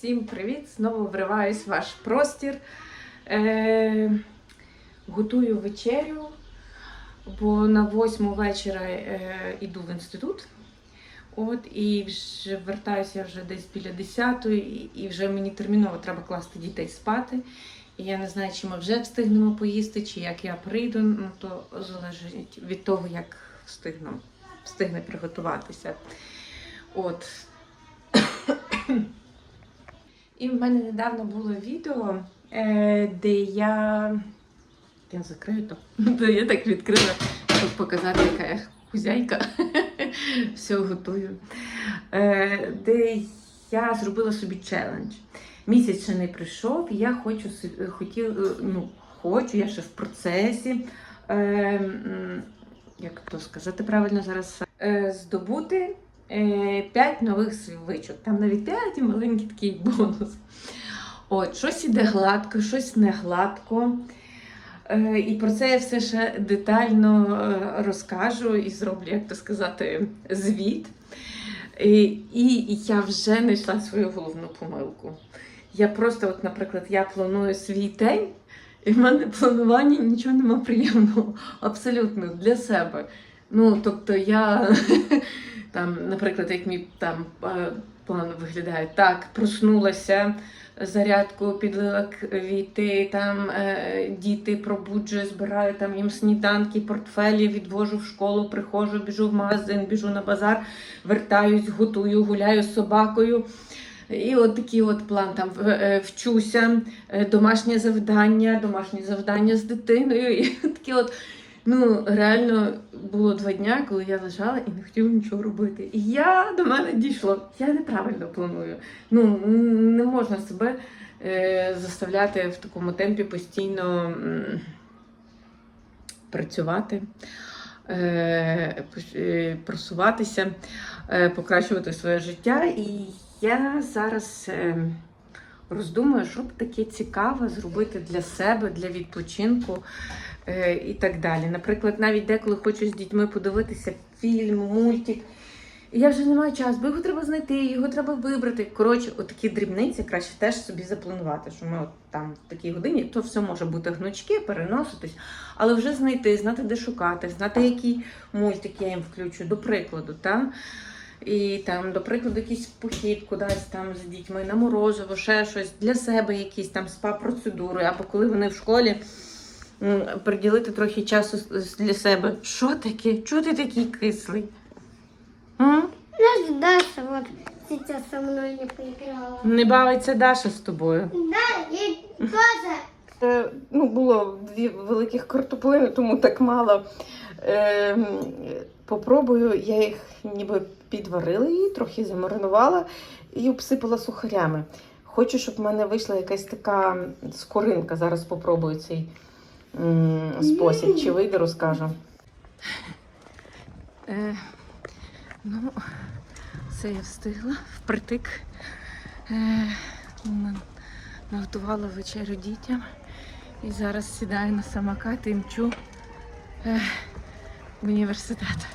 Всім привіт! Знову вриваюсь в ваш простір. Е, готую вечерю, бо на восьму вечора е, йду в інститут. От, і вже вертаюся вже десь біля 10 і, вже мені терміново треба класти дітей спати. І я не знаю, чи ми вже встигнемо поїсти, чи як я прийду. Ну то залежить від того, як встигну, встигне приготуватися. От. І в мене недавно було відео, е, де я. Я закрию то. Я так відкрила, щоб показати, яка я хузяйка. Все готую. Е, Де я зробила собі челендж. Місяць ще не прийшов, я хочу хотів, е, ну, хочу, я ще в процесі. Як то сказати правильно зараз? Здобути 5 нових звичок. Там навіть 5 і маленький такий бонус. От, щось іде гладко, щось не гладко. Е, І про це я все ще детально е, розкажу і зроблю, як то сказати, звіт. І, і я вже знайшла свою головну помилку. Я просто, от, наприклад, я планую свій день, і в мене планування нічого нема приємного, абсолютно для себе. Ну, тобто я там, наприклад, як мій там е, план виглядає так, проснулася, зарядку підлила квіти, там е, діти пробуджую, збираю там їм сніданки, портфелі, відвожу в школу, приходжу, біжу в магазин, біжу на базар, вертаюсь, готую, гуляю з собакою. І от такий от план там е, вчуся, е, домашнє завдання, домашнє завдання з дитиною. І такі от, ну реально було два дня, коли я лежала і не хотіла нічого робити. І я до мене дійшло. Я неправильно планую. Ну не можна себе е, заставляти в такому темпі постійно м, працювати. е, е, Просуватися, е, покращувати своє життя. І я зараз е, роздумую, що б таке цікаве зробити для себе, для відпочинку і так далі. Наприклад, навіть деколи хочу з дітьми подивитися фільм, мультик. І я вже не маю часу, бо його треба знайти, його треба вибрати. Коротше, отакі дрібниці краще теж собі запланувати, що ми от там в такій годині, то все може бути гнучки, переноситись, але вже знайти, знати, де шукати, знати, який мультик я їм включу, до прикладу. Та? І там, до прикладу, якийсь похід кудись там з дітьми на морозиво, ще щось для себе, якісь там спа-процедури, або коли вони в школі. Приділити трохи часу для себе. Що таке? Чого ти такий кислий? М? Знаешь, Даша вот сейчас со мной не поиграла. Не бавиться Даша з тобою. Да, и тоже. Е, ну, було дві великих картоплини, тому так мало. Е, попробую, я їх ніби підварила її, трохи замаринувала і обсипала сухарями. Хочу, щоб в мене вийшла якась така скоринка. Зараз попробую цей спосіб. Чи вийде, розкажу. Е, ну, це я встигла впритик. Е, наготувала вечерю дітям. І зараз сідаю на самокат і мчу е, в університет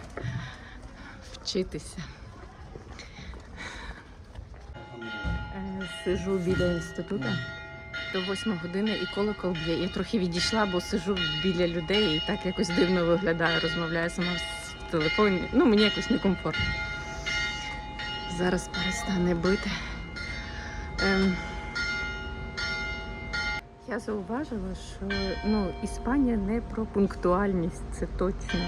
вчитися. Е, Сижу біля інституту до 8 години і колокол б'є. Я трохи відійшла, бо сижу біля людей і так якось дивно виглядаю, розмовляю сама в телефоні. Ну, мені якось некомфортно. Зараз перестане бити. Ем, я зауважила, що ну, Іспанія не про пунктуальність, це точно.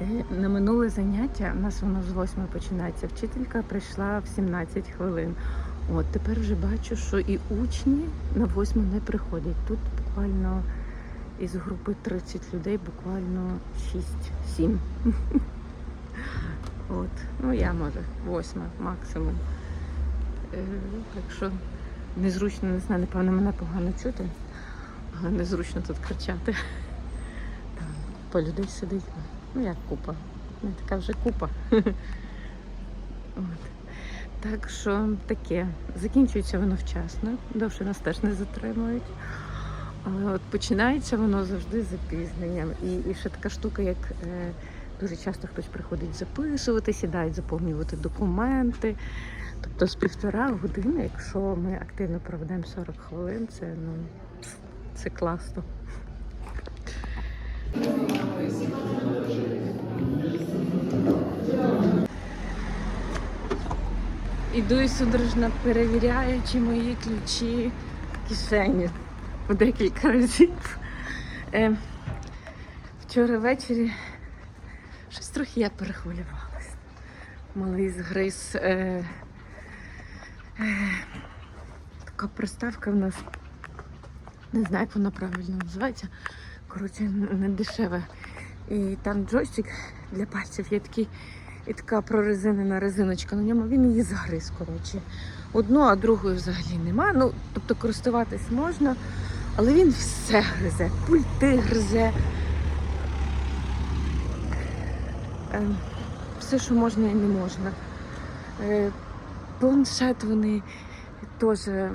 Е, На минуле заняття, у нас воно з 8 починається. Вчителька прийшла в 17 хвилин. От тепер вже бачу, що і учні на 8 не приходять. Тут буквально із групи 30 людей, буквально 6-7. От, ну я може, восьма максимум. Е, так що незручно, не знаю, напевно, мене погано чути, але незручно тут кричати. Там купа людей сидить. Ну як купа? Не така вже купа. От. Так що таке. Закінчується воно вчасно, довше нас теж не затримують. Але от починається воно завжди з запізненням. І, і ще така штука, як е, дуже часто хтось приходить записувати, сідають заповнювати документи. Тобто з півтора години, якщо ми активно проведемо 40 хвилин, це ну це класно. Іду і судорожно перевіряю, чи мої ключі в кишені по декілька разів. Е, вчора ввечері щось трохи я перехвилювалася. Малий згриз. Е, е, така приставка в нас. Не знаю, як вона правильно називається. Коротше, не дешева. І там джойстик для пальців є такий і така прорезинена резиночка на ньому. Він її загриз, коротше. Одну, а другої взагалі нема. Ну, тобто користуватись можна, але він все гризе, пульти гризе. Е, Все, що можна і не можна. Е, Планшет вони теж. е,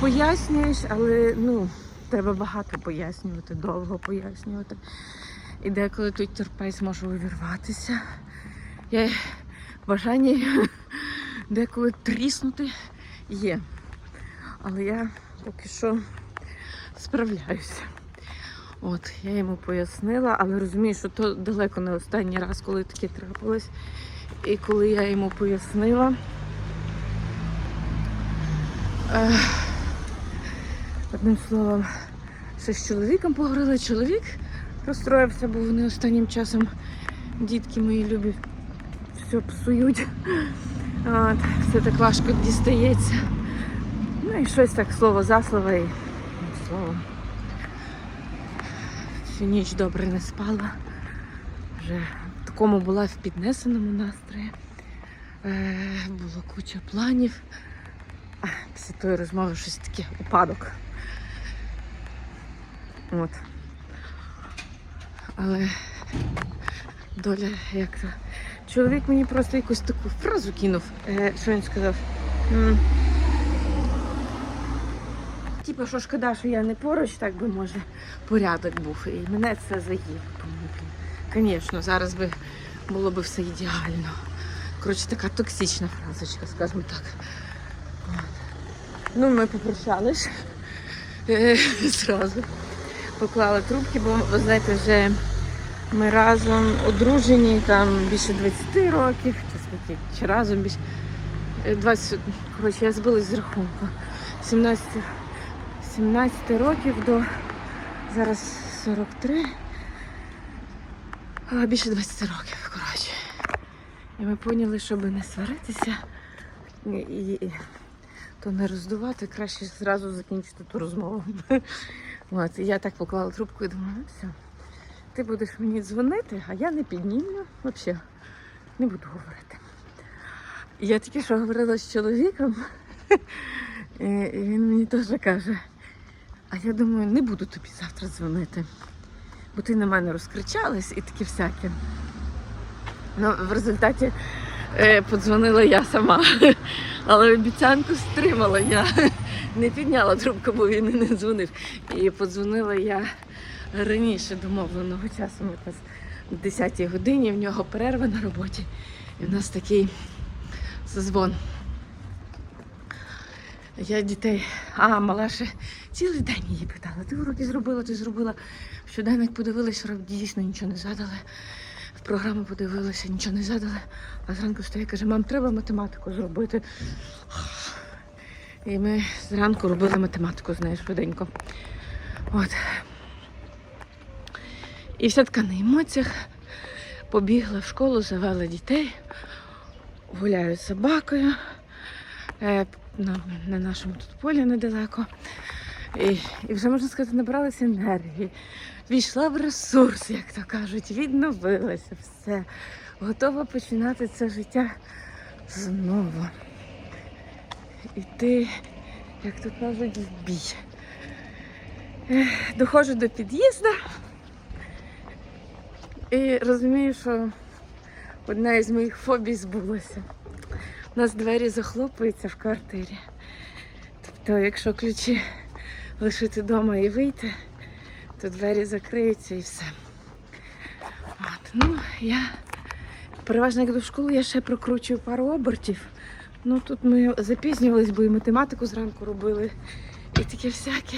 Пояснюєш, але ну, треба багато пояснювати, довго пояснювати. І деколи той терпець може увірватися. Я бажання деколи тріснути є. Але я поки що справляюся. От, я йому пояснила, але розумію, що то далеко не останній раз, коли таке трапилось. І коли я йому пояснила. Ех, Одним словом, ще з чоловіком поговорила. Чоловік розстроївся, бо вони останнім часом дітки мої любі все псують. От, все так важко дістається. Ну і щось так слово за слово і слово. Всю ніч добре не спала. Вже в такому була в піднесеному настрої. Е, було куча планів. А, Після тої розмови щось таке упадок. От. Але доля як то. Чоловік мені просто якусь таку фразу кинув. Е, що він сказав? Типа, що шкода, що я не поруч, так би може порядок був. І мене це заїв. Звісно, зараз би було б все ідеально. Коротше, така токсична фразочка, скажімо так. От. Ну, ми попрощались е, зразу. Поклали трубки, бо ви знаєте, вже ми разом одружені там більше 20 років, чи скільки, чи разом більше. е, 20, коротше, я збилась з рахунку. 17, 17 років до зараз 43. А, більше 20 років, коротше. І ми поняли, щоб не сваритися і, то не роздувати, краще зразу закінчити ту розмову. От, і я так поклала трубку і думаю, ну все, ти будеш мені дзвонити, а я не піднімлю, взагалі не буду говорити. Я тільки що говорила з чоловіком, і і він мені теж каже, а я думаю, не буду тобі завтра дзвонити, бо ти на мене розкричалась і таке всяке. Ну, в результаті е, подзвонила я сама, але обіцянку стримала я. Не підняла трубку, бо він не дзвонив. І подзвонила я раніше домовленого часу, якраз в 10 годині, в нього перерва на роботі. І в нас такий зазвон. Я дітей, а мала ще цілий день її питала. Ти уроки зробила, ти зробила. Щоденник подивилась, дійсно нічого не задали. В програму подивилася, нічого не задали. А зранку стає, каже, мам, треба математику зробити. І ми зранку робили математику з нею швиденько. От. І вся така на емоціях. Побігла в школу, завела дітей, гуляю з собакою е, на, на нашому тут полі недалеко. І, і вже, можна сказати, набралася енергії. Війшла в ресурс, як то кажуть, відновилася все. Готова починати це життя знову. Іти, як то кажуть, в бій. Доходжу до під'їзду і розумію, що одна із моїх фобій збулася. У нас двері захлопуються в квартирі. Тобто, якщо ключі лишити вдома і вийти, то двері закриються і все. От. Ну, я переважно як до школи я ще прокручую пару обертів. Ну тут ми запізнювались, бо і математику зранку робили, і таке всяке.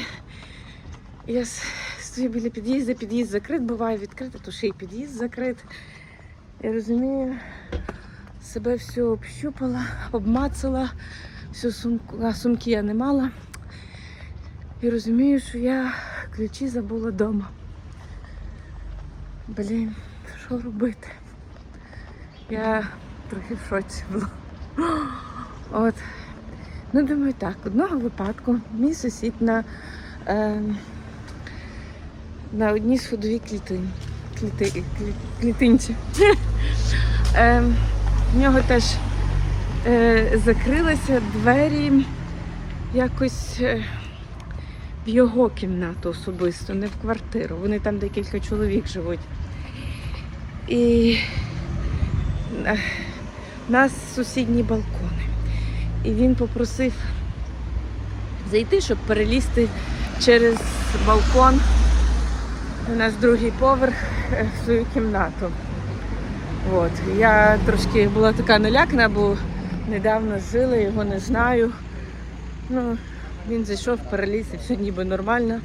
Я стою біля під'їзду, під'їзд закрит, буває відкритий, то ще й під'їзд закрит. Я розумію, себе все общупала, обмацала, всю сумку, а сумки я не мала. І розумію, що я ключі забула вдома. Блін, що робити? Я трохи в шоці була. От. Ну, думаю, так, одного випадку мій сусід на, е, на одній сходовій клітині. Кліти, клі- клітинці. е, в нього теж е, закрилися двері якось е, в його кімнату особисто, не в квартиру. Вони там декілька чоловік живуть. І е, нас сусідні балкони. І він попросив зайти, щоб перелізти через балкон. У нас другий поверх е, в свою кімнату. От. Я трошки була така налякана, бо недавно жила, його не знаю. Ну, він зайшов, переліз і все ніби нормально.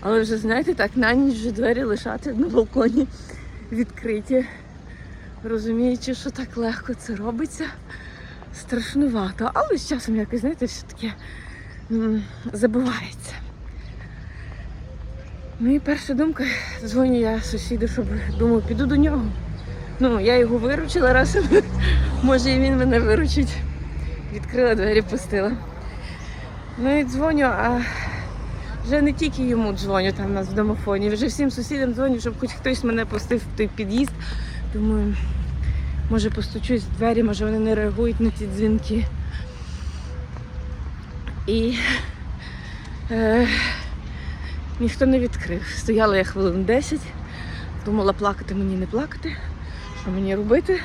Але вже, знаєте, так на ніч вже двері лишати на балконі відкриті. Розуміючи, що так легко це робиться, страшнувато. Але з часом якось, знаєте, все таке забувається. Ну і перша думка, дзвоню я сусіду, щоб думаю, піду до нього. Ну, я його виручила раз, може і він мене виручить. Відкрила двері, пустила. Ну і дзвоню, а вже не тільки йому дзвоню там у нас в домофоні, вже всім сусідам дзвоню, щоб хоч хтось мене пустив в той під'їзд. Думаю, може постучусь в двері, може вони не реагують на ці дзвінки. І е, ніхто не відкрив. Стояла я хвилин 10, думала плакати мені не плакати, що мені робити.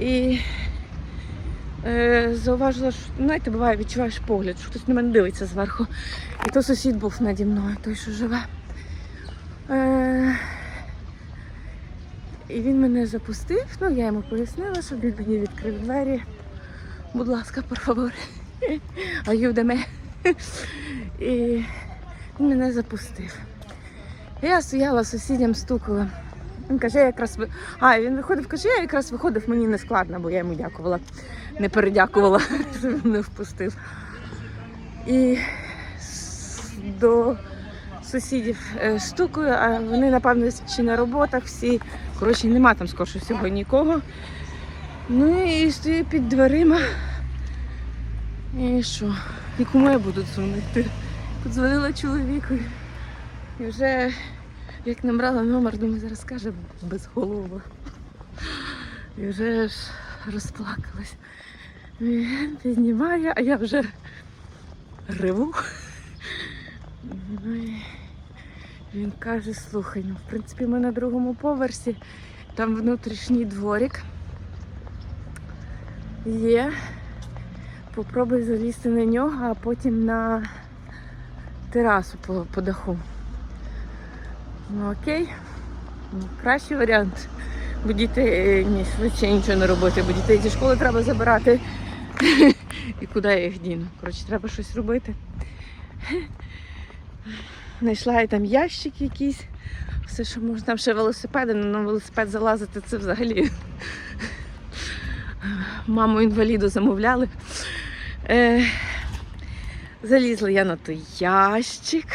І е, зауважила, що знаєте, буває, відчуваєш погляд, що хтось на мене дивиться зверху. І то сусід був наді мною, той, що живе. Е, і він мене запустив, ну я йому пояснила, щоб він мені відкрив двері. Будь ласка, por favor, ayúdame. І він мене запустив. Я стояла сусідям, стукала. Він каже, я якраз а він виходив, каже, я якраз виходив, мені не складно, бо я йому дякувала, не передякувала, що він мене впустив. І до сусідів е, стукаю, а вони, напевно, чи на роботах всі. Коротше, нема там скорше всього нікого. Ну і стою під дверима. І що? І кому я буду дзвонити? Подзвонила чоловіку. І вже як набрала номер, думаю, зараз скаже безголова. І вже ж розплакалась. Він піднімає, а я вже реву. Ну, і він каже, слухай, ну, в принципі, ми на другому поверсі, там внутрішній дворик є. Попробуй залізти на нього, а потім на терасу по, по даху. Ну окей. Ну, кращий варіант. Бо діти е, ні, швидше нічого не робити, бо дітей зі школи треба забирати. І куди я їх діну? Коротше, треба щось робити. Знайшла я там ящик якийсь. Все, що можна, там ще велосипеди, але на велосипед залазити це взагалі. Маму інваліду замовляли. Е, залізла я на той ящик.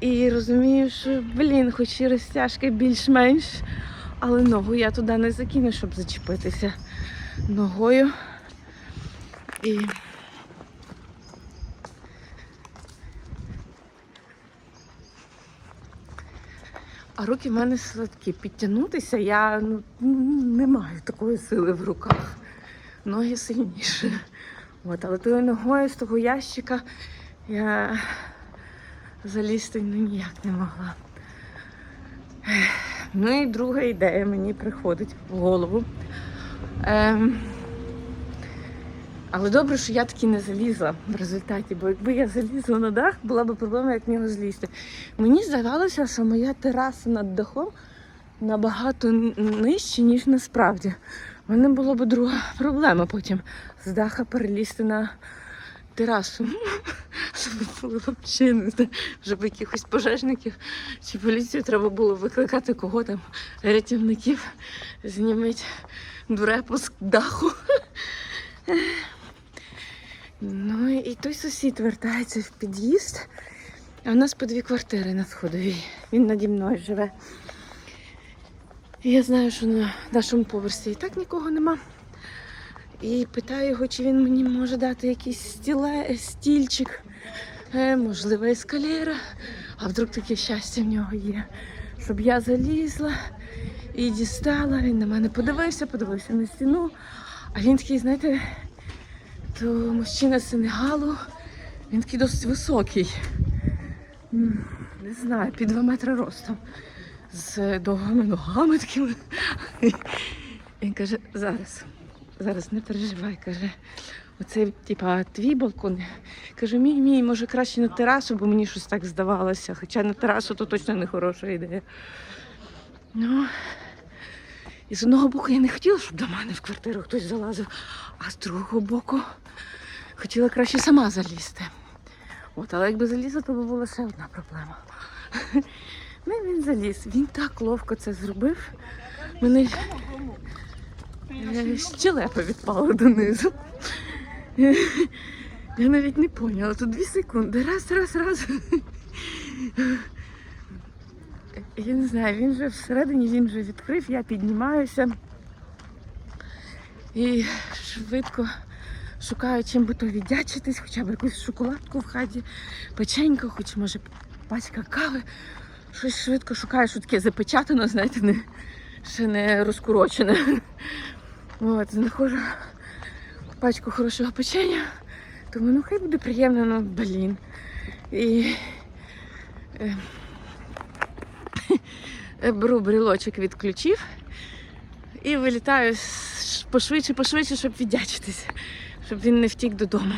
І розумію, що, блін, хоч і розтяжки більш-менш, але ногу я туди не закину, щоб зачепитися ногою. І А руки в мене слабкі. Підтягнутися я ну, не маю такої сили в руках. Ноги сильніше. От, але тою ногою з того ящика я залізти ну, ніяк не могла. Ну і друга ідея мені приходить в голову. Ем, але добре, що я таки не залізла в результаті, бо якби я залізла на дах, була б проблема, як нього злізти. Мені здавалося, що моя тераса над дахом набагато н- нижчі, ніж насправді. У мене була б друга проблема потім з даха перелізти на терасу. Знаю, щоб якихось пожежників чи поліцію треба було викликати кого там, рятівників, зніміть дурепу з даху. Ну і той сусід вертається в під'їзд, а у нас по дві квартири на сходовій. Він наді мною живе. Я знаю, що на нашому поверсі і так нікого нема. І питаю його, чи він мені може дати якийсь стіле, стільчик, е, можливо, ескалера. А вдруг таке щастя в нього є, щоб я залізла і дістала. Він на мене подивився, подивився на стіну. А він такий, знаєте, то мужчина з Сенегалу, він такий досить високий. Не знаю, під 2 метри ростом. З довгими ногами такими. Він каже, зараз, зараз не переживай, каже. Оце, типа, твій балкон. Каже, мій, мій, може краще на терасу, бо мені щось так здавалося. Хоча на терасу то точно не хороша ідея. Ну, і з одного боку я не хотіла, щоб до мене в квартиру хтось залазив, а з другого боку хотіла краще сама залізти. От, але якби залізла, то була ще одна проблема. Ну, він заліз. Він так ловко це зробив. Мене щелепа відпала донизу. Я навіть не поняла. Тут дві секунди. Раз, раз, раз. Я не знаю, він вже всередині, він вже відкрив, я піднімаюся і швидко шукаю, чим би то віддячитись, хоча б якусь шоколадку в хаті, печенько, хоч може пачка кави. Щось швидко шукаю, що таке запечатано, знаєте, не, ще не розкурочене. От, знаходжу пачку хорошого печення. Думаю, ну хай буде приємно, ну блін. І е, беру брелочок від ключів і вилітаю пошвидше, пошвидше, щоб віддячитись, щоб він не втік додому.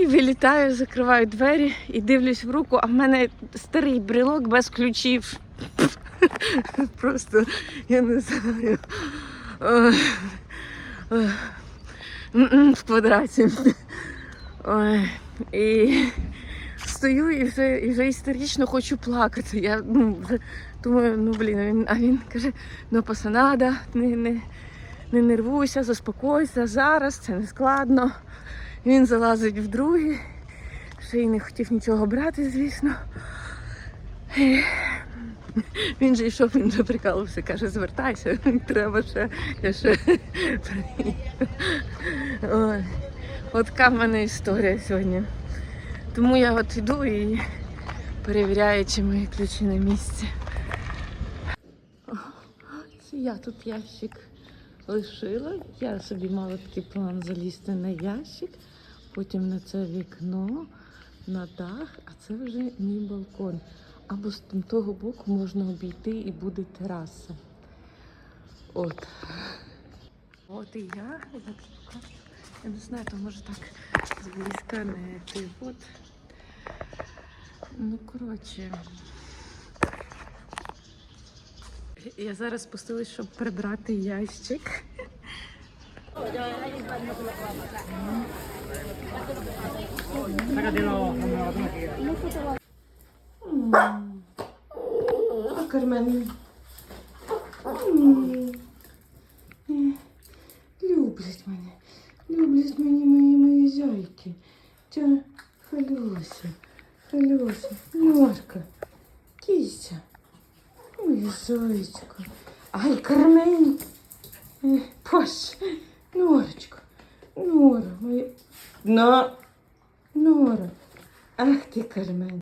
І вилітаю, закриваю двері і дивлюсь в руку, а в мене старий брелок без ключів. Просто я не знаю. В квадраті. Ой. І стою і вже, і вже істерично хочу плакати. Я ну, вже думаю, ну блін, він, а він каже, ну пасанада, не, не, не нервуйся, заспокойся, зараз це не складно. Він залазить в другий, ще й не хотів нічого брати, звісно. І Він же йшов, він вже прикалувався, каже, звертайся, треба ще. Я ще. От така в мене історія сьогодні. Тому я от іду і перевіряю, чи мої ключі на місці. Це я тут ящик лишила. Я собі мала такий план залізти на ящик, потім на це вікно, на дах, а це вже мій балкон. Або з того боку можна обійти і буде тераса. От. От і я, я не знаю, то може так зблизька не ти. От. Ну, коротше. Я зараз спустилась, щоб прибрати ящик. Кармен.